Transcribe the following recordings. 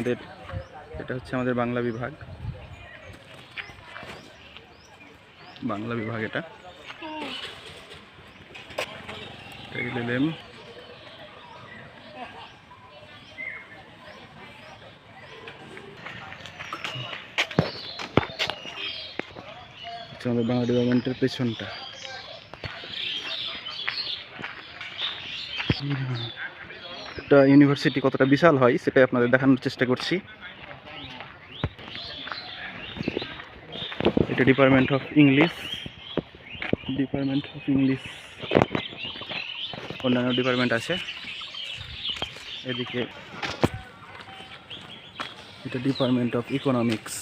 আমাদের এটা হচ্ছে আমাদের বাংলা বিভাগ। বাংলা বিভাগ এটা। হচ্ছে আমাদের বাংলা ডিপার্টমেন্টের পেছনটা। একটা ইউনিভার্সিটি কতটা বিশাল হয়, সেটাই আপনাদের দেখানোর চেষ্টা করছি। এটা department of English department of English অন্যান্য ডিপার্টমেন্ট আছে। এদিকে এটা ডিপার্টমেন্ট অফ ইকোনমিক্স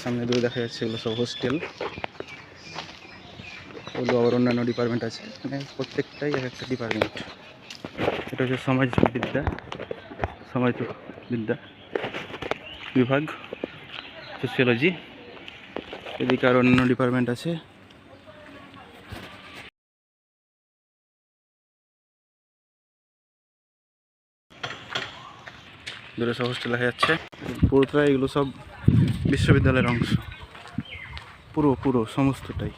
সামনে দূরে দেখা যাচ্ছে, এগুলো সব হোস্টেল ওগুলো আবার অন্যান্য ডিপার্টমেন্ট আছে। মানে প্রত্যেকটাই এক একটা ডিপার্টমেন্ট এটা হচ্ছে সমাজবিদ্যা সমাজবিদ্যা বিভাগ সোশিওলজি এদিকে আর অন্যান্য ডিপার্টমেন্ট আছে। দূরে সব হোস্টেল দেখা যাচ্ছে। পুরোটাই এগুলো সব বিশ্ববিদ্যালয়ের অংশ। পুরো পুরো, সমস্তটাই।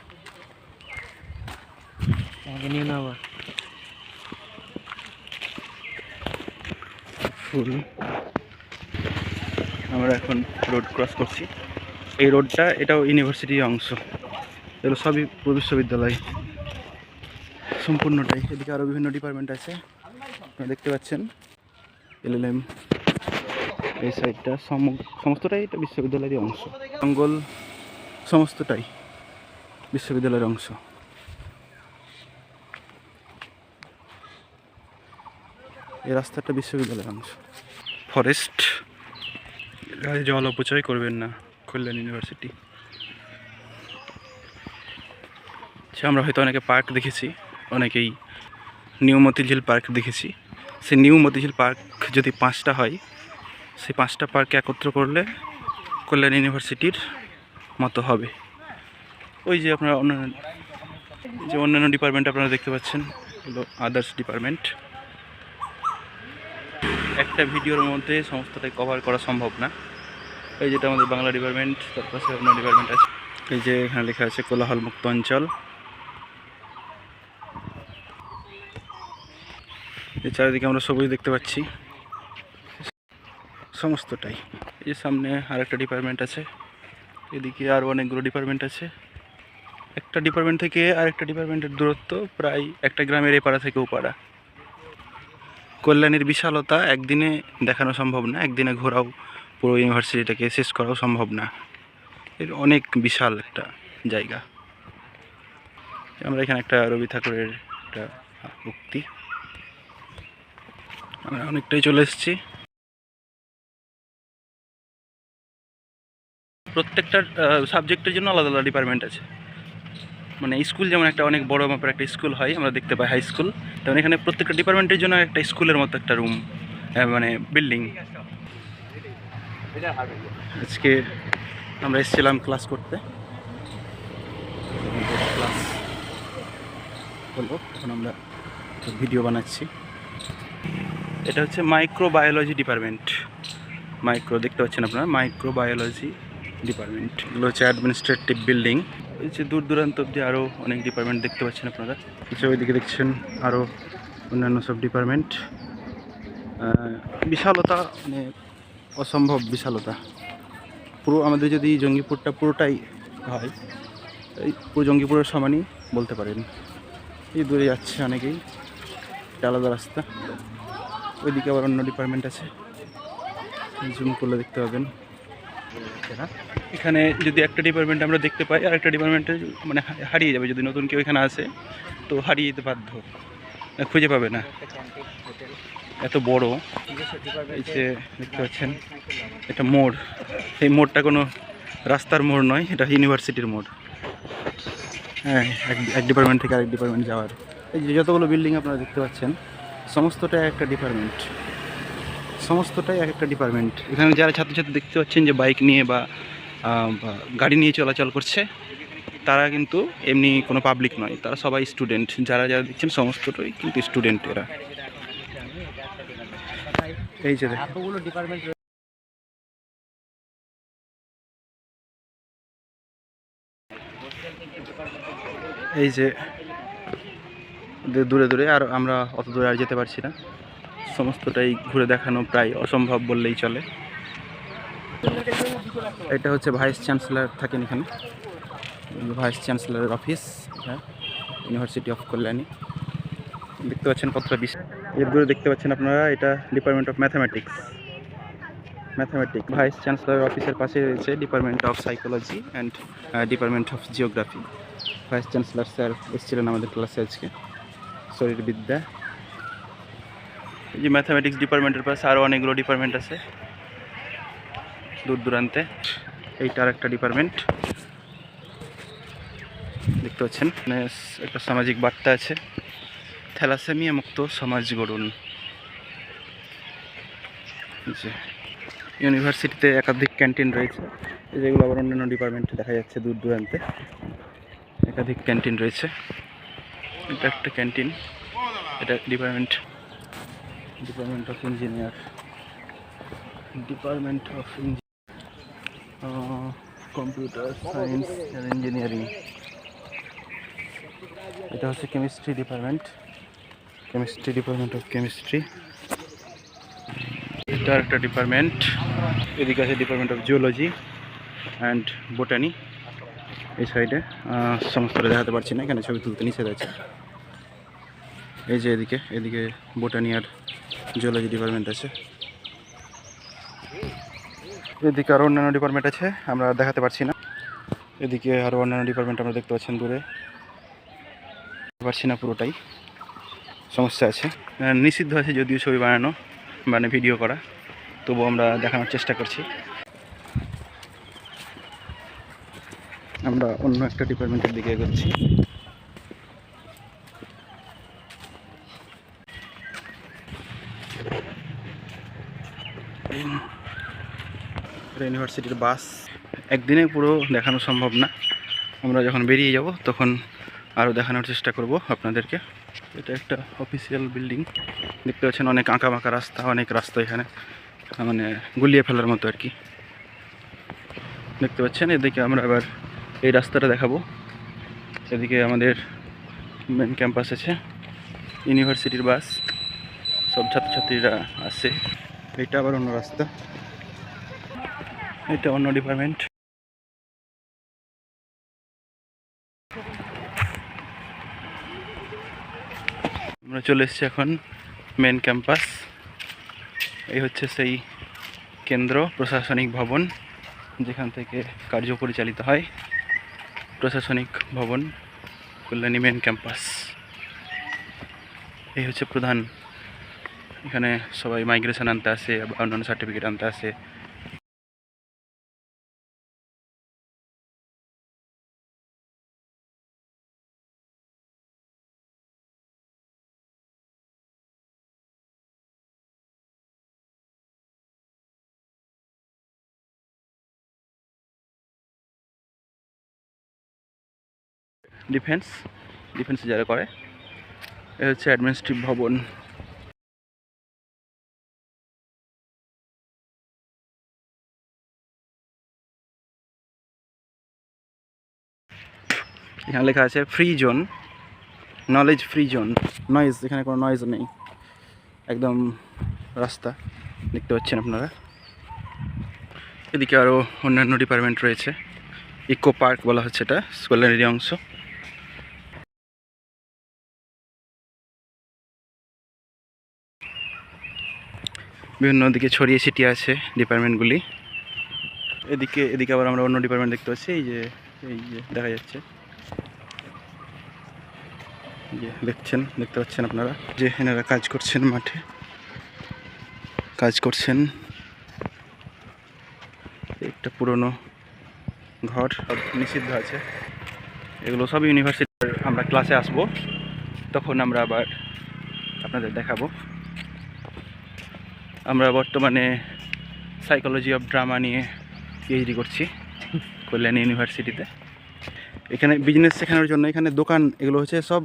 আমরা এখন রোড ক্রস করছি। এই রোডটা এটাও ইউনিভার্সিটির অংশ। এগুলো সবই বিশ্ববিদ্যালয়। সম্পূর্ণটাই। এদিকে আরও বিভিন্ন ডিপার্টমেন্ট আছে। আপনারা দেখতে পাচ্ছেন। এলএলএম। এই সাইডটা সমস্তটাই এটা বিশ্ববিদ্যালয়েরই অংশ। জঙ্গল, সমস্তটাই বিশ্ববিদ্যালয়ের অংশ। এই রাস্তাটা বিশ্ববিদ্যালয়ের অংশ ফরেস্ট। জল অপচয় করবেন না, কল্যাণ ইউনিভার্সিটি। আচ্ছা আমরা হয়তো অনেকে পার্ক দেখেছি, অনেকেই নিউ মতিঝিল পার্ক দেখেছি। সে নিউ মতিঝিল পার্ক যদি পাঁচটা হয়, সেই পাঁচটা পার্কে একত্র করলে কল্যাণ ইউনিভার্সিটির মতো হবে। ওই যে আপনারা অন্যান্য যে অন্যান্য ডিপার্টমেন্ট আপনারা দেখতে পাচ্ছেন, হলো আদার্স ডিপার্টমেন্ট। একটা ভিডিওর মধ্যে সমস্তটাই কভার করা সম্ভব না। এই যেটা আমাদের বাংলা ডিপার্টমেন্ট তার পাশে অন্য ডিপার্টমেন্ট আছে। এই যে এখানে লেখা আছে কোলাহল মুক্ত অঞ্চল চারিদিকে আমরা সবুজ দেখতে পাচ্ছি। সমস্তটাই। এই যে সামনে আরেকটা ডিপার্টমেন্ট আছে। এদিকে আরও অনেকগুলো ডিপার্টমেন্ট আছে। একটা ডিপার্টমেন্ট থেকে আরেকটা ডিপার্টমেন্টের দূরত্ব প্রায় একটা গ্রামের এপাড়া থেকে ওপাড়া। কল্যাণীর বিশালতা একদিনে দেখানো সম্ভব না, একদিনে ঘোরাও পুরো ইউনিভার্সিটিটাকে শেষ করাও সম্ভব না। এর অনেক বিশাল একটা জায়গা। আমরা এখানে একটা রবি ঠাকুরের একটা উক্তি আমরা অনেকটাই চলে এসেছি। প্রত্যেকটা সাবজেক্টের জন্য আলাদা আলাদা ডিপার্টমেন্ট আছে। মানে স্কুল যেমন একটা অনেক বড় মাপের একটা স্কুল হয়, আমরা দেখতে পাই হাই স্কুল তেমন এখানে প্রত্যেকটা ডিপার্টমেন্টের জন্য একটা স্কুলের মতো একটা রুম মানে বিল্ডিং আজকে আমরা এসেছিলাম ক্লাস করতে। ক্লাস এখন আমরা ভিডিও বানাচ্ছি। এটা হচ্ছে মাইক্রোবায়োলজি ডিপার্টমেন্ট মাইক্রো দেখতে পাচ্ছেন আপনারা? মাইক্রোবায়োলজি ডিপার্টমেন্ট এগুলো হচ্ছে অ্যাডমিনিস্ট্রেটিভ বিল্ডিং এই যে দূর দূরান্ত অব্দি আরও অনেক ডিপার্টমেন্ট দেখতে পাচ্ছেন আপনারা। কিছু ওইদিকে দেখছেন আরও অন্যান্য সব ডিপার্টমেন্ট বিশালতা মানে অসম্ভব বিশালতা। পুরো আমাদের যদি জঙ্গিপুরটা পুরোটাই হয়, এই পুরো জঙ্গিপুরের সমানই বলতে পারেন। এই দূরে যাচ্ছে অনেকেই, এটা আলাদা রাস্তা। ওইদিকে আবার অন্য ডিপার্টমেন্ট আছে। জুম করলে দেখতে পাবেন। এখানে। যদি একটা ডিপার্টমেন্ট আমরা দেখতে পাই আর একটা ডিপার্টমেন্টে মানে হারিয়ে যাবে যদি নতুন কেউ এখানে আসে, তো হারিয়ে যেতে বাধ্য। খুঁজে পাবে না। এত বড়। এই যে দেখতে পাচ্ছেন, এটা মোড়। এই মোড়টা কোনো রাস্তার মোড় নয়, এটা ইউনিভার্সিটির মোড়। হ্যাঁ এক এক ডিপার্টমেন্ট থেকে আরেক ডিপার্টমেন্ট যাওয়ার। এই যে যতগুলো বিল্ডিং আপনারা দেখতে পাচ্ছেন সমস্তটা একটা ডিপার্টমেন্ট সমস্তটাই এক একটা ডিপার্টমেন্ট এখানে যারা ছাত্রছাত্রী দেখতে পাচ্ছেন যে বাইক নিয়ে বা গাড়ি নিয়ে চলাচল করছে তারা কিন্তু এমনি কোনো পাবলিক নয়। তারা সবাই স্টুডেন্ট যারা যারা দেখছেন সমস্তটাই কিন্তু স্টুডেন্ট এরা। এই যে ডিপার্টমেন্ট এই যে দূরে দূরে আর আমরা অত দূরে আর যেতে পারছি না। সমস্তটাই ঘুরে দেখানো প্রায় অসম্ভব বললেই চলে। এটা হচ্ছে ভাইস চ্যান্সেলর থাকেন এখানে। ভাইস চ্যান্সেলরের অফিস হ্যাঁ ইউনিভার্সিটি অফ কল্যাণী। দেখতে পাচ্ছেন কতটা বিষয় এর দূরে দেখতে পাচ্ছেন আপনারা, এটা department of mathematics. Mathematics, vice chancellor অফিসের পাশে রয়েছে department of psychology and department of geography. Vice chancellor sir এসেছিলেন আমাদের ক্লাসে আজকে। শরীরবিদ্যা। যে ম্যাথামেটিক্স ডিপার্টমেন্টের পাশে আরও অনেকগুলো ডিপার্টমেন্ট আছে। দূর দূরান্তে এইটা আর একটা ডিপার্টমেন্ট দেখতে পাচ্ছেন একটা সামাজিক বার্তা আছে। থ্যালাসেমিয়া মুক্ত সমাজ গড়ুন। ইউনিভার্সিটিতে একাধিক ক্যান্টিন রয়েছে। যেগুলো আবার অন্যান্য ডিপার্টমেন্টে দেখা যাচ্ছে দূর দূরান্তে একাধিক ক্যান্টিন রয়েছে। এটা একটা ক্যান্টিন এটা department department of engineer department of computer science and engineering এটা হচ্ছে chemistry department chemistry department of chemistry এটা একটা ডিপার্টমেন্ট এদিকে আছে department of geology and botany এই সাইডে সমস্তটা দেখাতে পারছি না, এখানে ছবি তুলতে নিষেধ আছে। এই যে এদিকে এদিকে বোটানি আর জিওলজি ডিপার্টমেন্ট আছে। এদিকে আরও অন্যান্য ডিপার্টমেন্ট আছে, আমরা দেখাতে পারছি না। এদিকে আরও অন্যান্য ডিপার্টমেন্ট আমরা দেখতে পাচ্ছেন দূরে। পারছি না পুরোটাই। সমস্যা আছে। নিষিদ্ধ আছে যদিও ছবি বানানো মানে ভিডিও করা। তবু আমরা দেখানোর চেষ্টা করছি। আমরা অন্য একটা ডিপার্টমেন্টের দিকে এগোচ্ছি। এটা ইউনিভার্সিটির বাস একদিনে পুরো দেখানো সম্ভব না। আমরা যখন বেরিয়ে যাব, তখন আরও দেখানোর চেষ্টা করব আপনাদেরকে। এটা একটা অফিসিয়াল বিল্ডিং দেখতে পাচ্ছেন অনেক আঁকা বাঁকা রাস্তা, অনেক রাস্তা এখানে। মানে গুলিয়ে ফেলার মতো আর কি। দেখতে পাচ্ছেন, এদিকে আমরা এবার এই রাস্তাটা দেখাবো। এদিকে আমাদের মেন ক্যাম্পাস আছে, ইউনিভার্সিটির বাস। সব ছাত্রছাত্রীরা আসে এটা আবার অন্য রাস্তা। এটা অন্য ডিপার্টমেন্ট আমরা চলে এসেছি এখন মেন ক্যাম্পাস এই হচ্ছে সেই কেন্দ্র, প্রশাসনিক ভবন, যেখান থেকে কার্য পরিচালিত হয়। প্রশাসনিক ভবন, কল্যাণী মেন ক্যাম্পাস এই হচ্ছে প্রধান। এখানে সবাই মাইগ্রেশন আনতে আসে, বা অন্যান্য সার্টিফিকেট আনতে আসে। ডিফেন্স, ডিফেন্সে যারা করে, এ হচ্ছে অ্যাডমিনিস্ট্রেটিভ ভবন। এখানে লেখা আছে, free zone knowledge free zone noise এখানে কোনো নয়েজ নেই, একদম রাস্তা, দেখতে পাচ্ছেন আপনারা। এদিকে আরও অন্যান্য ডিপার্টমেন্ট রয়েছে ইকো পার্ক বলা হচ্ছে এটা স্কোয়ালারি অংশ। বিভিন্ন দিকে ছড়িয়ে ছিটিয়ে আছে ডিপার্টমেন্টগুলি। এদিকে এদিকে আবার আমরা অন্য ডিপার্টমেন্ট দেখতে পাচ্ছি, এই যে এই যে, দেখা যাচ্ছে। যে, দেখছেন, দেখতে পাচ্ছেন আপনারা যে এনারা কাজ করছেন মাঠে। কাজ করছেন। একটা পুরনো ঘর সব নিষিদ্ধ আছে। এগুলো সব ইউনিভার্সিটির আমরা ক্লাসে আসব। তখন আমরা আবার আপনাদের দেখাবো। আমরা বর্তমানে সাইকোলজি অফ ড্রামা নিয়ে পিএইচডি করছি কল্যাণী ইউনিভার্সিটিতে এখানে বিজনেস শেখানোর জন্য এখানে দোকান এগুলো হচ্ছে সব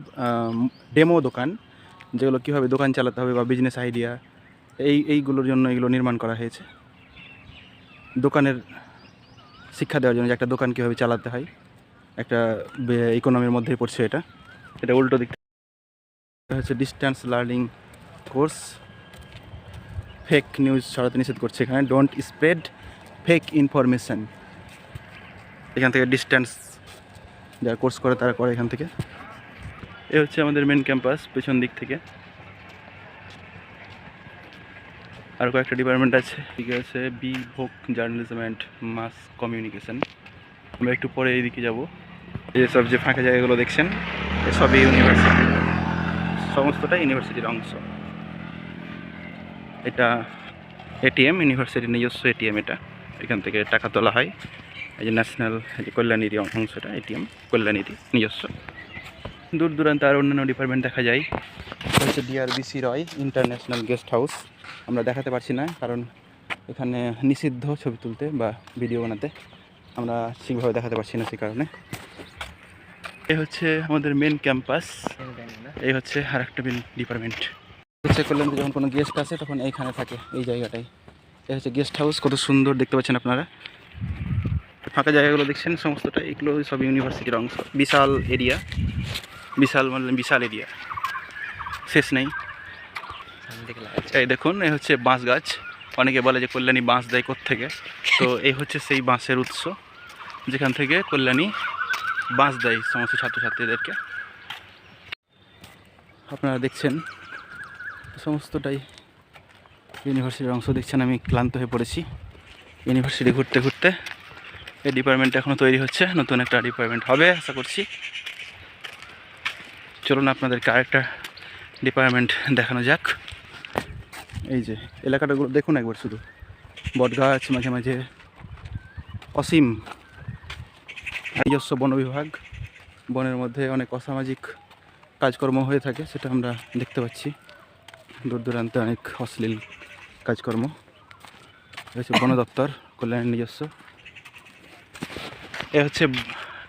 ডেমো দোকান, যেগুলো কীভাবে দোকান চালাতে হবে বা বিজনেস আইডিয়া এই, এইগুলোর জন্য এগুলো নির্মাণ করা হয়েছে। দোকানের শিক্ষা দেওয়ার জন্য যে একটা দোকান কীভাবে চালাতে হয়, একটা ইকোনমির মধ্যেই পড়ছে এটা। এটা উল্টো দিক হচ্ছে distance learning course fake news ছড়াতে নিষেধ করছে এখানে। ডোন্ট স্প্রেড ফেক ইনফরমেশান এখান থেকে ডিস্ট্যান্স যারা কোর্স করে তারা করে এখান থেকে। এ হচ্ছে আমাদের মেন ক্যাম্পাস পেছন দিক থেকে। আর কয়েকটা ডিপার্টমেন্ট আছে। ঠিক আছে বি ভোক জার্নালিজম অ্যান্ড মাস কমিউনিকেশন আমরা একটু পরে এইদিকে যাব। এই সব যে ফাঁকা জায়গাগুলো দেখছেন সবই ইউনিভার্সিটি সমস্তটা ইউনিভার্সিটির অংশ। এটা এটিএম ইউনিভার্সিটির নিজস্ব এটিএম এটা। এখান থেকে টাকা তোলা হয়। এই যে ন্যাশনাল যে কল্যাণীর অংশটা এটিএম কল্যাণীর নিজস্ব। দূর দূরান্তে আর অন্যান্য ডিপার্টমেন্ট দেখা যায়। হচ্ছে D R B C Roy international guest house আমরা দেখাতে পারছি না, কারণ এখানে নিষিদ্ধ ছবি তুলতে বা ভিডিও বানাতে আমরা ঠিকভাবে দেখাতে পারছি না সেই কারণে। এ হচ্ছে আমাদের মেন ক্যাম্পাস এই হচ্ছে আর একটা মেন ডিপার্টমেন্ট হচ্ছে কল্যাণীতে যখন কোনো গেস্ট আসে তখন এইখানে থাকে এই জায়গাটাই। এই হচ্ছে গেস্ট হাউস কত সুন্দর দেখতে পাচ্ছেন আপনারা। ফাঁকা জায়গাগুলো দেখছেন সমস্তটা এগুলো সব ইউনিভার্সিটির অংশ। বিশাল এরিয়া বিশাল মানে বিশাল এরিয়া শেষ নেই। এই দেখুন এই হচ্ছে বাঁশ গাছ। অনেকে বলে যে কল্যাণী বাঁশ দেয় থেকে তো এই হচ্ছে সেই বাঁশের উৎস যেখান থেকে কল্যাণী বাঁশ দেয় সমস্ত ছাত্রছাত্রীদেরকে। আপনারা দেখছেন সমস্তটাই ইউনিভার্সিটির অংশ দেখছেন, আমি ক্লান্ত হয়ে পড়েছি। ইউনিভার্সিটি ঘুরতে ঘুরতে এই ডিপার্টমেন্ট এখনও তৈরি হচ্ছে, নতুন একটা ডিপার্টমেন্ট হবে, আশা করছি। চলুন আপনাদেরকে আরেকটা ডিপার্টমেন্ট দেখানো যাক। এই যে, এলাকাটাগুলো দেখুন একবার শুধু। বটগাছ, মাঝে মাঝে অসীম নিজস্ব বন বিভাগ। বনের মধ্যে অনেক অসামাজিক কাজকর্ম হয়ে থাকে, সেটা আমরা দেখতে পাচ্ছি। দূর দূরান্তে অনেক অশ্লীল কাজকর্ম। হচ্ছে বন দপ্তর কল্যাণী নিজস্ব। এ হচ্ছে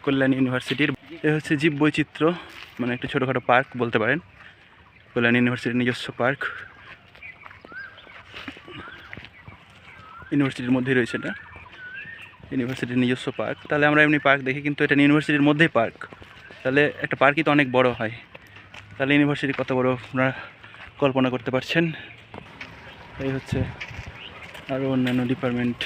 কল্যাণ ইউনিভার্সিটির, এ হচ্ছে জীব বৈচিত্র্য মানে একটা ছোটোখাটো পার্ক বলতে পারেন। কল্যাণ ইউনিভার্সিটির নিজস্ব পার্ক। ইউনিভার্সিটির মধ্যেই রয়েছে এটা। ইউনিভার্সিটির নিজস্ব পার্ক। তাহলে আমরা এমনি পার্ক দেখি, কিন্তু এটা ইউনিভার্সিটির মধ্যেই পার্ক। তাহলে একটা পার্কই তো অনেক বড় হয়। তাহলে ইউনিভার্সিটি কত বড়? আপনারা কল্পনা করতে পারছেন। এই হচ্ছে আরও অন্যান্য ডিপার্টমেন্ট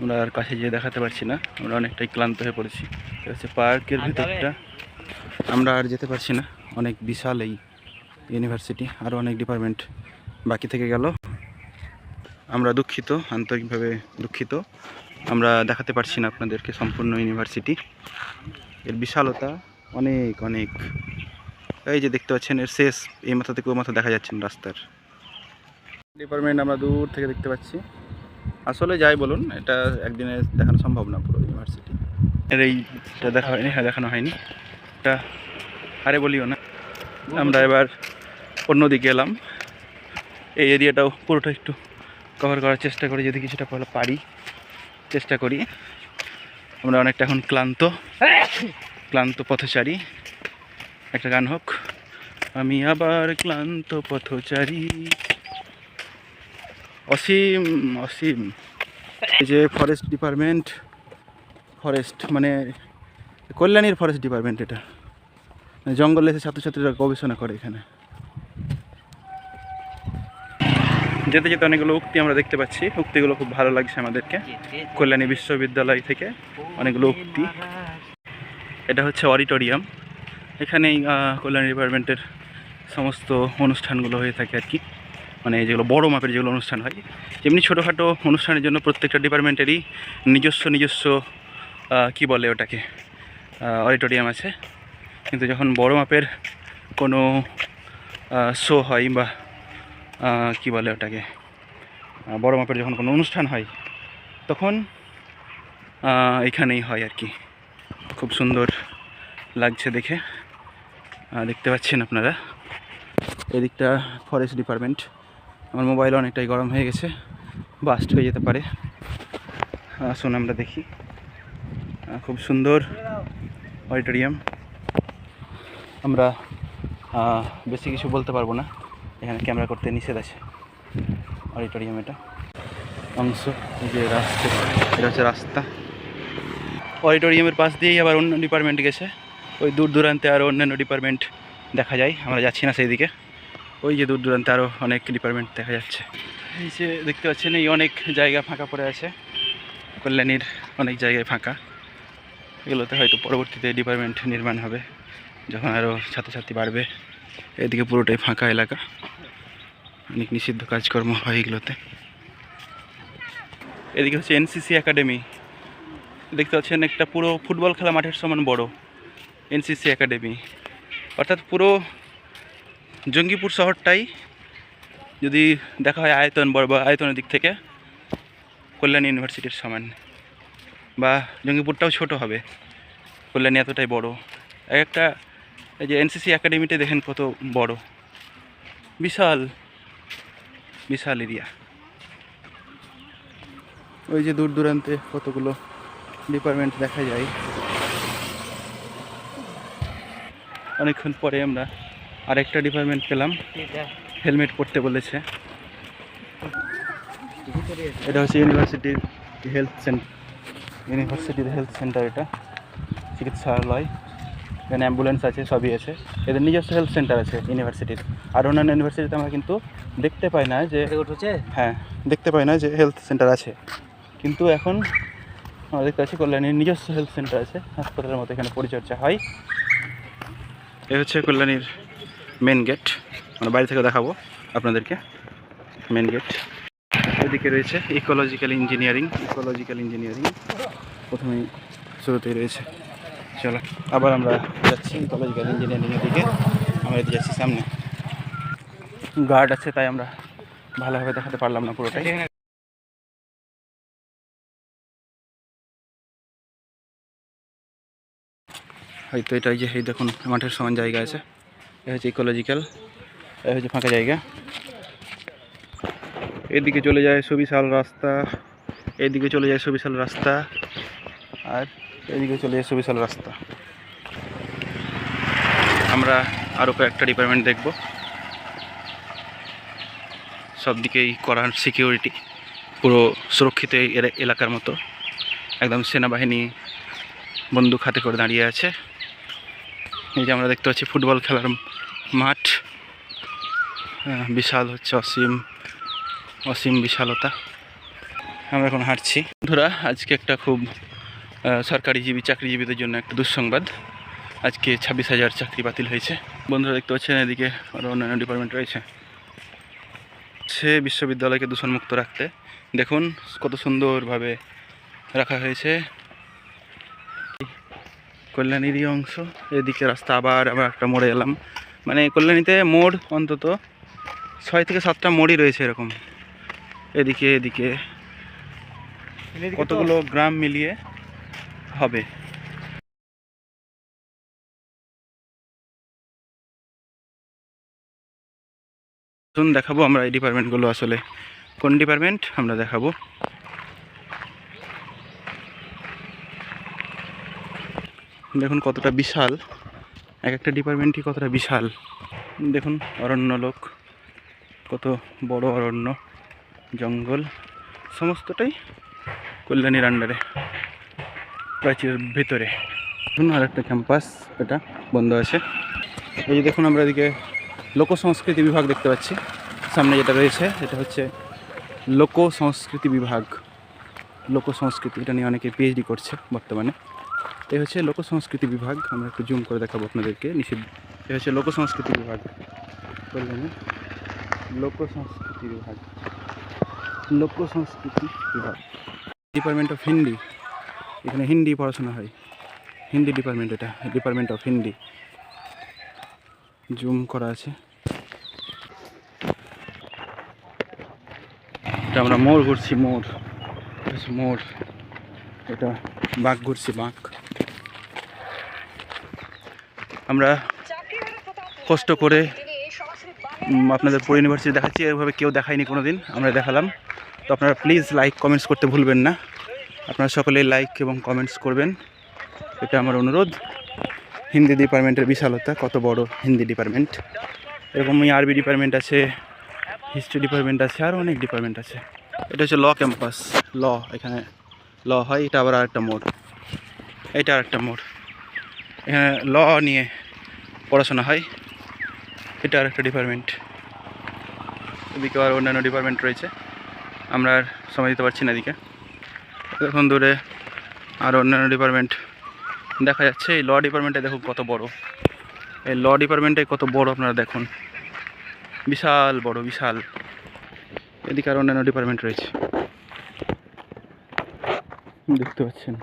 আমরা আর কাছে যেয়ে দেখাতে পারছি না। আমরা অনেকটাই ক্লান্ত হয়ে পড়েছি। এটা হচ্ছে পার্কের ভিতরটা। আমরা আর যেতে পারছি না। অনেক বিশাল এই ইউনিভার্সিটি আরও অনেক ডিপার্টমেন্ট বাকি থেকে গেল। আমরা দুঃখিত আন্তরিকভাবে দুঃখিত। আমরা দেখাতে পারছি না আপনাদেরকে সম্পূর্ণ ইউনিভার্সিটি এর বিশালতা অনেক অনেক। এই যে দেখতে পাচ্ছেন এর শেষ এই মাথা থেকে ওই মাথা দেখা যাচ্ছেন রাস্তার। ডিপার্টমেন্ট আমরা দূর থেকে দেখতে পাচ্ছি। আসলে যাই বলুন এটা একদিনে দেখানো সম্ভব না পুরো ইউনিভার্সিটি। এর এইটা দেখা হয়নি হ্যাঁ দেখানো হয়নি। এটা আরে বলিও না। আমরা এবার অন্যদিকে এলাম। এই এরিয়াটাও পুরোটা একটু কভার করার চেষ্টা করি যদি কিছুটা পারি চেষ্টা করি। আমরা অনেকটা এখন ক্লান্ত ক্লান্ত পথচারী। একটা গান হোক। আমি আবার ক্লান্ত পথচারী। অসীম অসীম। এই যে ফরেস্ট ডিপার্টমেন্ট ফরেস্ট মানে কল্যাণীর ফরেস্ট ডিপার্টমেন্ট এটা। জঙ্গলে এসে ছাত্রছাত্রীরা গবেষণা করে এখানে। যেতে যেতে অনেকগুলো উক্তি আমরা দেখতে পাচ্ছি। উক্তিগুলো খুব ভালো লাগছে আমাদেরকে। কল্যাণী বিশ্ববিদ্যালয় থেকে অনেকগুলো উক্তি। এটা হচ্ছে অডিটোরিয়াম এখানেই কল্যাণ ডিপার্টমেন্টের সমস্ত অনুষ্ঠানগুলো হয়ে থাকে আর কি। মানে যেগুলো বড় মাপের যেগুলো অনুষ্ঠান হয়, যেমনি ছোটোখাটো অনুষ্ঠানের জন্য প্রত্যেকটা ডিপার্টমেন্টেরই নিজস্ব নিজস্ব কি বলে ওটাকে অডিটোরিয়াম আছে। কিন্তু যখন বড় মাপের কোনো শো হয় বা কি বলে ওটাকে বড় মাপের যখন কোনো অনুষ্ঠান হয়, তখন এখানেই হয় আর কি। খুব সুন্দর লাগছে দেখে। দেখতে পাচ্ছেন আপনারা। এদিকটা ফরেস্ট ডিপার্টমেন্ট আমার মোবাইল অনেকটাই গরম হয়ে গেছে বাস্ট হয়ে যেতে পারে। আসুন আমরা দেখি। খুব সুন্দর অডিটোরিয়াম আমরা বেশি কিছু বলতে পারব না। এখানে ক্যামেরা করতে নিষেধ আছে অডিটোরিয়াম এটা। অংশ যে রাস্তা, এটা হচ্ছে রাস্তা। অডিটোরিয়ামের পাশ দিয়েই আবার অন্য ডিপার্টমেন্ট গেছে। ওই দূর দূরান্তে আরও অন্যান্য ডিপার্টমেন্ট দেখা যায়, আমরা যাচ্ছি না সেই দিকে ওই যে দূর দূরান্তে আরও অনেক ডিপার্টমেন্ট দেখা যাচ্ছে। এই যে দেখতে পাচ্ছেন, এই অনেক জায়গা ফাঁকা পড়ে আছে। কল্যাণীর অনেক জায়গায় ফাঁকা। এগুলোতে হয়তো পরবর্তীতে ডিপার্টমেন্ট নির্মাণ হবে, যখন আরও ছাত্রছাত্রী বাড়বে। এদিকে পুরোটাই ফাঁকা এলাকা। অনেক নিষিদ্ধ কাজকর্ম হয় এগুলোতে। এদিকে হচ্ছে এনসিসি একাডেমি দেখতে পাচ্ছেন একটা পুরো ফুটবল খেলা মাঠের সমান বড়। NCC academy. অর্থাৎ পুরো জঙ্গিপুর শহরটাই যদি দেখা হয় আয়তন বড় বা আয়তনের দিক থেকে, কল্যাণী ইউনিভার্সিটির সমান। বা জঙ্গিপুরটাও ছোট হবে, কল্যাণী এতটাই বড়। এক একটা এই যে এনসিসি একাডেমিতে দেখেন কত বড়। বিশাল বিশাল এরিয়া। ওই যে দূর দূরান্তে কতগুলো ডিপার্টমেন্ট দেখা যায়। অনেকক্ষণ পরে আমরা আরেকটা ডিপার্টমেন্ট পেলাম। হেলমেট পরতে বলেছে। এটা হচ্ছে ইউনিভার্সিটির হেলথ সেন্টার ইউনিভার্সিটির হেলথ সেন্টার এটা। চিকিৎসালয়। এখানে অ্যাম্বুলেন্স আছে সবই আছে। এদের নিজস্ব হেলথ সেন্টার আছে ইউনিভার্সিটির আর অন্যান্য ইউনিভার্সিটিতে আমরা কিন্তু দেখতে পাই না যে হ্যাঁ দেখতে পাই না যে হেলথ সেন্টার আছে। কিন্তু এখন আমরা দেখতে পাচ্ছি কল্যাণীর নিজস্ব হেলথ সেন্টার আছে। হাসপাতালের মতো এখানে পরিচর্যা হয়। এ হচ্ছে কল্যাণীর মেন গেট মানে বাড়ি থেকে দেখাবো আপনাদেরকে মেন গেট এদিকে রয়েছে ইকোলজিক্যাল ইঞ্জিনিয়ারিং ইকোলজিক্যাল ইঞ্জিনিয়ারিং প্রথমেই শুরুতেই রয়েছে। চলো, আবার আমরা যাচ্ছি ইকোলজিক্যাল ইঞ্জিনিয়ারিংয়ের দিকে। আমরা এদিকে যাচ্ছি সামনে। গার্ড আছে, তাই আমরা ভালোভাবে দেখাতে পারলাম না পুরোটাই। হয়তো এটা এই যে, এই দেখুন, মাঠের সমান জায়গা আছে। এ হচ্ছে ইকোলজিক্যাল এ হচ্ছে ফাঁকা জায়গা। এদিকে চলে যায় সুবিশাল রাস্তা, এদিকে চলে যায় সুবিশাল রাস্তা, আর এদিকে চলে যায় সুবিশাল রাস্তা। আমরা আরও কয়েকটা ডিপার্টমেন্ট দেখব। সব দিকেই করার সিকিউরিটি পুরো সুরক্ষিত এলাকার মতো। একদম সেনাবাহিনী বন্দুক হাতে করে দাঁড়িয়ে আছে। এই যে আমরা দেখতে পাচ্ছি ফুটবল খেলার মাঠ। বিশাল হচ্ছে অসীম অসীম বিশালতা। আমরা এখন হাঁটছি। বন্ধুরা, আজকে একটা খুব সরকারিজীবী, চাকরিজীবীদের জন্য একটা দুঃসংবাদ। আজকে ছাব্বিশ হাজার চাকরি বাতিল হয়েছে। বন্ধুরা, দেখতে পাচ্ছেন এদিকে আরও অন্যান্য ডিপার্টমেন্ট রয়েছে। সে বিশ্ববিদ্যালয়কে দূষণমুক্ত রাখতে। দেখুন, কত সুন্দরভাবে রাখা হয়েছে। কল্যাণীরই অংশ। এদিকে রাস্তা আবার আবার একটা মোড়ে এলাম। মানে কল্যাণীতে মোড় অন্তত ছয় থেকে সাতটা মোড়ই রয়েছে এরকম। এদিকে এদিকে কতগুলো গ্রাম মিলিয়ে হবে? দেখাবো আমরা এই ডিপার্টমেন্টগুলো আসলে। কোন ডিপার্টমেন্ট আমরা দেখাবো। দেখুন কতটা বিশাল। এক একটা ডিপার্টমেন্টই কতটা বিশাল। দেখুন, অরণ্য লোক, কত বড় অরণ্য, জঙ্গল, সমস্তটাই কল্যাণীর আন্ডারে প্রাচীরের ভেতরে। দেখুন আর একটা ক্যাম্পাস এটা বন্ধ আছে। এই যে দেখুন, আমরা এদিকে লোক সংস্কৃতি বিভাগ দেখতে পাচ্ছি। সামনে যেটা রয়েছে, এটা হচ্ছে লোক সংস্কৃতি বিভাগ। লোক সংস্কৃতি এটা নিয়ে অনেকে পিএইচডি করছে বর্তমানে। এই হচ্ছে লোক সংস্কৃতি বিভাগ। আমরা একটু জুম করে দেখাবো আপনাদেরকে। নিষিদ্ধ। এ হচ্ছে লোক সংস্কৃতি বিভাগ। কল্যাণী লোক সংস্কৃতি বিভাগ। লোক সংস্কৃতি বিভাগ। ডিপার্টমেন্ট অফ হিন্দি এখানে হিন্দি পড়াশোনা হয়। হিন্দি ডিপার্টমেন্ট এটা। ডিপার্টমেন্ট অফ হিন্দি জুম করা আছে। এটা আমরা মোড় ঘুরছি হচ্ছে মোড়। এটা বাঘ ঘুরছি, বাঘ। আমরা কষ্ট করে আপনাদের পুরো ইউনিভার্সিটি দেখাচ্ছি। এভাবে কেউ দেখায়নি কোনো দিন আমরা দেখালাম। তো আপনারা প্লিজ লাইক কমেন্টস করতে ভুলবেন না। আপনারা সকলে লাইক এবং কমেন্টস করবেন। এটা আমার অনুরোধ। হিন্দি ডিপার্টমেন্টের বিশালতা, কত বড় হিন্দি ডিপার্টমেন্ট। এরকমই আরবি ডিপার্টমেন্ট আছে হিস্ট্রি ডিপার্টমেন্ট আছে, আর অনেক ডিপার্টমেন্ট আছে। এটা হচ্ছে ল ক্যাম্পাস। ল, এখানে ল হয়, এটা আবার আরেকটা মোড়। এটা আরেকটা মোড়। এখানে ল নিয়ে পড়াশোনা হয়। এটা আর একটা ডিপার্টমেন্ট এদিকে আর অন্যান্য ডিপার্টমেন্ট রয়েছে। আমরা আর সময় দিতে পারছি না এদিকে। এখন দূরে আর অন্যান্য ডিপার্টমেন্ট দেখা যাচ্ছে। এই ল ডিপার্টমেন্টে দেখুন কত বড়। এই ল ডিপার্টমেন্টে কত বড় আপনারা দেখুন। বিশাল বড়, বিশাল। এদিকে আর অন্যান্য ডিপার্টমেন্ট রয়েছে। দেখতে পাচ্ছেন।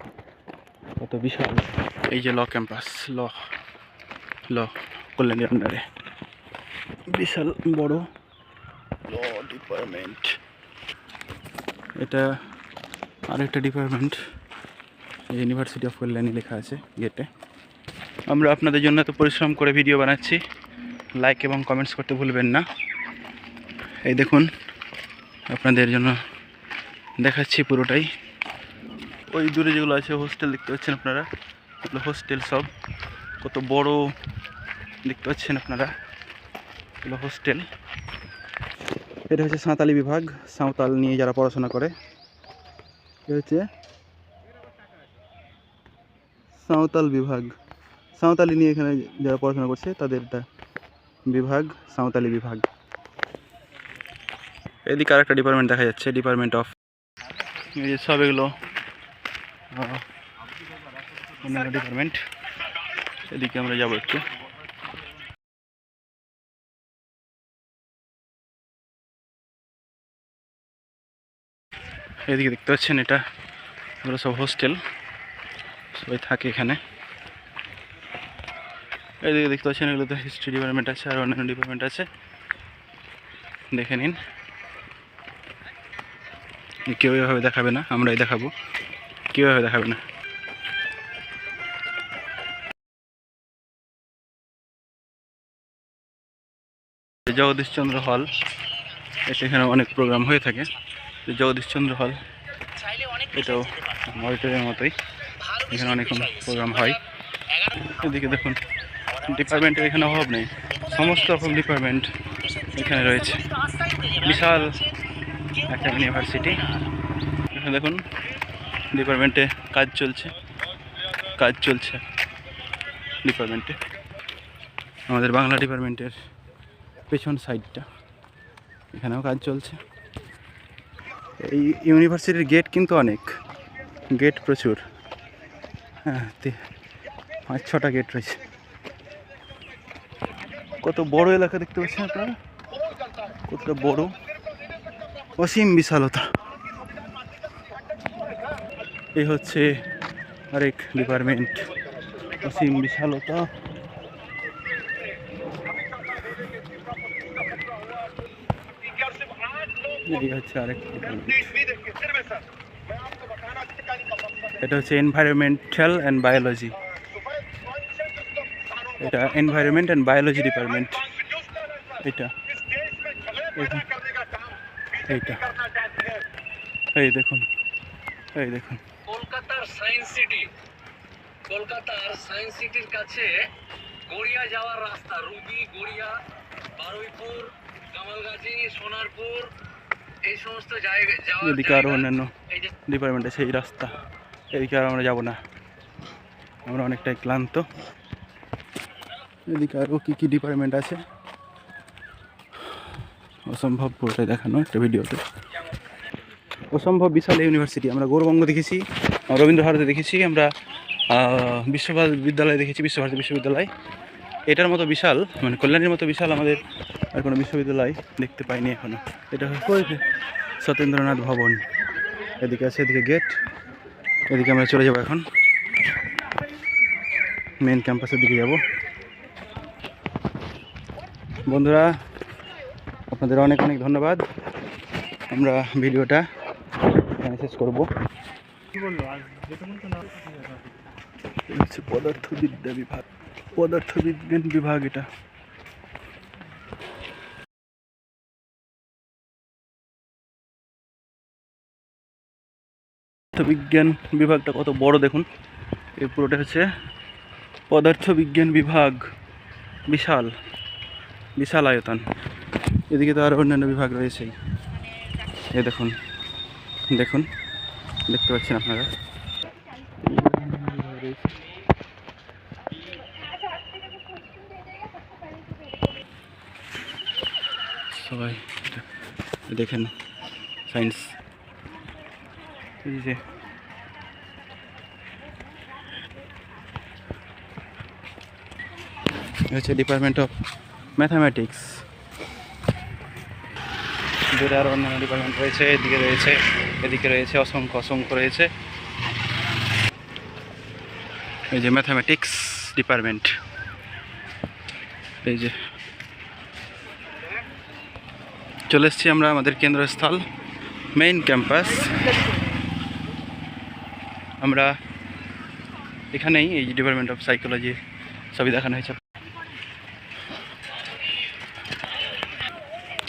কত বিশাল এই যে ল ক্যাম্পাস, ল ল কল্যাণী আন্ডারে বিশাল বড় ল ডিপার্টমেন্ট। এটা আরেকটা ডিপার্টমেন্ট ইউনিভার্সিটি অফ কল্যাণী লেখা আছে গেটে। আমরা আপনাদের জন্য এত পরিশ্রম করে ভিডিও বানাচ্ছি। লাইক এবং কমেন্টস করতে ভুলবেন না। এই দেখুন, আপনাদের জন্য দেখাচ্ছি পুরোটাই। ওই দূরে যেগুলো আছে হোস্টেল দেখতে পাচ্ছেন আপনারা? এগুলো হোস্টেল সব। কত বড় দেখতে পাচ্ছেন আপনারা? এগুলো হোস্টেল এটা হচ্ছে সাঁওতালি বিভাগ। সাঁওতাল নিয়ে যারা পড়াশোনা করে, এটা হচ্ছে সাঁওতাল বিভাগ। সাঁওতালি নিয়ে এখানে যারা পড়াশোনা করছে, তাদের বিভাগ, সাঁওতালি বিভাগ। এদিকে আরেকটা ডিপার্টমেন্ট দেখা যাচ্ছে ডিপার্টমেন্ট অফ এই সব এগুলো অন্যান্য ডিপার্টমেন্ট এদিকে আমরা যাব একটু। এদিকে দেখতে পাচ্ছেন এটা আমরা সব হোস্টেল সবাই থাকে এখানে। এদিকে দেখতে পাচ্ছেন এগুলোতে হিস্ট্রি ডিপার্টমেন্ট আছে আর অন্যান্য ডিপার্টমেন্ট আছে। দেখে নিন। কেউ এভাবে দেখাবে না, আমরাই দেখাবো। কেউ এভাবে দেখাবে না জগদীশচন্দ্র হল এটা এখানে অনেক প্রোগ্রাম হয়ে থাকে। জগদীশচন্দ্র হল এটাও অডিটোরিয়ামের মতোই। এখানে অনেক প্রোগ্রাম হয়। এদিকে দেখুন ডিপার্টমেন্টের এখানে অভাব নেই। সমস্ত রকম ডিপার্টমেন্ট এখানে রয়েছে। বিশাল একটা ইউনিভার্সিটি এখানে দেখুন ডিপার্টমেন্টে কাজ চলছে। কাজ চলছে ডিপার্টমেন্টে। আমাদের বাংলা ডিপার্টমেন্টের পেছন সাইডটা। এখানেও কাজ চলছে। এই ইউনিভার্সিটির গেট কিন্তু অনেক। গেট প্রচুর। হ্যাঁ পাঁচ, ছটা গেট রয়েছে। কত বড় এলাকা দেখতে পাচ্ছেন আপনারা? কতটা বড়? অসীম বিশালতা। এই হচ্ছে আরেক ডিপার্টমেন্ট অসীম বিশালতা। এই হচ্ছে আরেক এটা হচ্ছে এনভায়রনমেন্টাল অ্যান্ড বায়োলজি এটা এনভায়রনমেন্ট অ্যান্ড বায়োলজি ডিপার্টমেন্ট এটা- এইটা। এই দেখুন। এই দেখুন কলকাতার সায়েন্স সিটি কলকাতার সায়েন্স সিটির কাছে গড়িয়া যাওয়ার রাস্তা রুবি গড়িয়া বারুইপুর কামালগাছি সোনারপুর এই সমস্ত জায়গা যাওয়ার এদিকে আরও অন্যান্য ডিপার্টমেন্টে সেই রাস্তা। এদিকে আর আমরা যাব না। আমরা অনেকটাই ক্লান্ত। এদিকে আরও কী কী ডিপার্টমেন্ট আছে? অসম্ভব পুরোটাই দেখানো একটা ভিডিওতে। অসম্ভব বিশাল ইউনিভার্সিটি আমরা গৌরবঙ্গ দেখেছি রবীন্দ্র ভারতী দেখেছি আমরা আহ, বিশ্ববিদ্যালয় দেখেছি বিশ্বভারতী বিশ্ববিদ্যালয়। এটার মতো বিশাল মানে কল্যাণীর মতো বিশাল আমাদের আর কোনো বিশ্ববিদ্যালয় দেখতে পাইনি এখনও এটা হচ্ছে সত্যেন্দ্রনাথ ভবন। এদিকে আছে এদিকে গেট। এদিকে আমরা চলে যাব এখন। মেন ক্যাম্পাসের দিকে যাব। বন্ধুরা আপনাদের অনেক অনেক ধন্যবাদ। আমরা ভিডিওটা শেষ করব। এটা হচ্ছে পদার্থবিদ্যা বিভাগ, পদার্থবিজ্ঞান বিভাগ এটা। পদার্থবিজ্ঞান বিভাগটা কত বড় দেখুন। এই পুরোটা হচ্ছে পদার্থবিজ্ঞান বিভাগ, বিশাল বিশাল আয়তন। এদিকে তো আরও অন্যান্য বিভাগ রয়েছেই। এ দেখুন দেখুন, দেখতে পাচ্ছেন আপনারা? সবাই দেখেন সায়েন্স এই যে। হচ্ছে ডিপার্টমেন্ট অফ ম্যাথামেটিক্স দূরে আরও অন্যান্য ডিপার্টমেন্ট রয়েছে, এদিকে রয়েছে এদিকে রয়েছে, অসংখ্য অসংখ্য রয়েছে। এই যে ম্যাথামেটিক্স ডিপার্টমেন্ট এই যে। চলে এসেছি আমরা আমাদের কেন্দ্রস্থল মেইন ক্যাম্পাস আমরা এখানেই এই ডিপার্টমেন্ট অফ সাইকোলজি সবই দেখানো হয়েছে।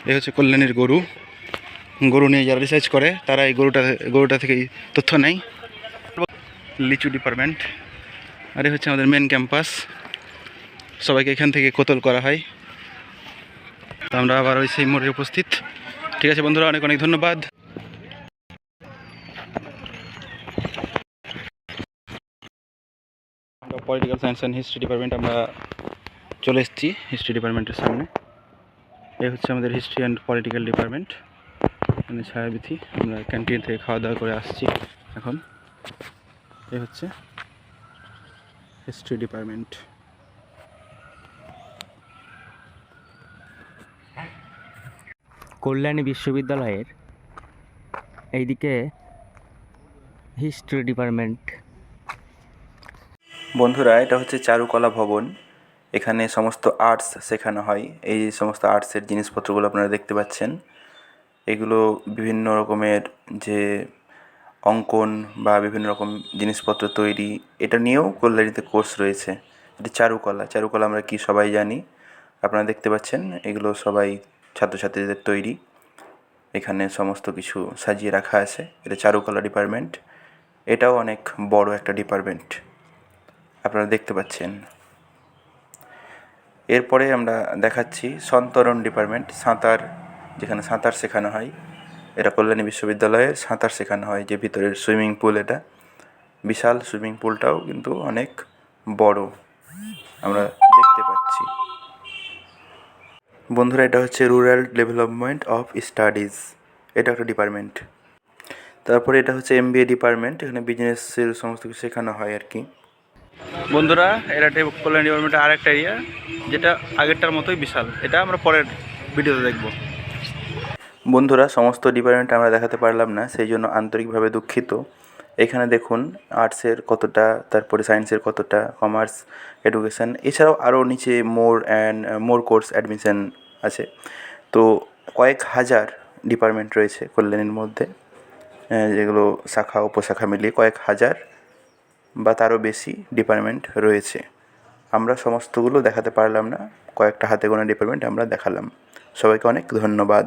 এই হচ্ছে কল্যাণীর গরু। গরু নিয়ে যারা রিসার্চ করে, তারা এই গরুটা গরুটা থেকেই তথ্য নেয়। লিচু ডিপার্টমেন্ট আর হচ্ছে আমাদের মেন ক্যাম্পাস সবাইকে এখান থেকে কোতল করা হয়। তো আমরা আবার ওই সেই মোড়ে উপস্থিত। ঠিক আছে বন্ধুরা, অনেক অনেক ধন্যবাদ। Political science and history department আমরা চলে এসেছি হিস্ট্রি ডিপার্টমেন্টের সামনে। এই হচ্ছে আমাদের হিস্ট্রি অ্যান্ড পলিটিক্যাল ডিপার্টমেন্ট এখানে ছায়াবিথি আমরা ক্যান্টিন থেকে খাওয়া দাওয়া করে আসছি এখন। এই হচ্ছে হিস্ট্রি ডিপার্টমেন্ট কল্যাণী বিশ্ববিদ্যালয়ের এইদিকে হিস্ট্রি ডিপার্টমেন্ট বন্ধুরা, এটা হচ্ছে চারুকলা ভবন। এখানে সমস্ত আর্টস শেখানো হয়। এই সমস্ত আর্টসের জিনিসপত্রগুলো আপনারা দেখতে পাচ্ছেন, এগুলো বিভিন্ন রকমের যে অঙ্কন বা বিভিন্ন রকম জিনিসপত্র তৈরি, এটা নিয়েও কল্যাণীতে কোর্স রয়েছে। এটা চারুকলা। চারুকলা আমরা কি সবাই জানি? আপনারা দেখতে পাচ্ছেন, এগুলো সবাই ছাত্রছাত্রীদের তৈরি। এখানে সমস্ত কিছু সাজিয়ে রাখা আছে। এটা চারুকলা ডিপার্টমেন্ট এটাও অনেক বড় একটা ডিপার্টমেন্ট আপনারা দেখতে পাচ্ছেন। এরপরে আমরা দেখাচ্ছি সন্তরণ ডিপার্টমেন্ট সাঁতার, যেখানে সাঁতার শেখানো হয়। এটা কল্যাণী বিশ্ববিদ্যালয়ে সাঁতার শেখানো হয়, যে ভিতরের সুইমিং পুল এটা। বিশাল সুইমিং পুলটাও কিন্তু অনেক বড়। আমরা বন্ধুরা এটা হচ্ছে রুরাল ডেভেলপমেন্ট অফ স্টাডিজ। এটা একটা ডিপার্টমেন্ট। তারপরে এটা হচ্ছে এমবিএ ডিপার্টমেন্ট এখানে বিজনেসের সমস্ত কিছু শেখানো হয় আর কি। বন্ধুরা এটা কল্যাণ ডিপার্টমেন্টের আরেকটা এরিয়া যেটা আগেরটার মতোই বিশাল। এটা আমরা পরের ভিডিওতে দেখব। বন্ধুরা সমস্ত ডিপার্টমেন্ট আমরা দেখাতে পারলাম না সেই জন্য আন্তরিকভাবে দুঃখিত। এখানে দেখুন আর্টসের কতটা তারপরে সায়েন্সের কতটা কমার্স এডুকেশন এছাড়াও আরও নিচে more and more course admission আছে। তো কয়েক হাজার ডিপার্টমেন্ট রয়েছে কল্যাণীর মধ্যে যেগুলো শাখা, উপশাখা মিলিয়ে কয়েক হাজার বা তারও বেশি ডিপার্টমেন্ট রয়েছে। আমরা সমস্তগুলো দেখাতে পারলাম না, কয়েকটা হাতে গোনা ডিপার্টমেন্ট আমরা দেখালাম। সবাইকে অনেক ধন্যবাদ।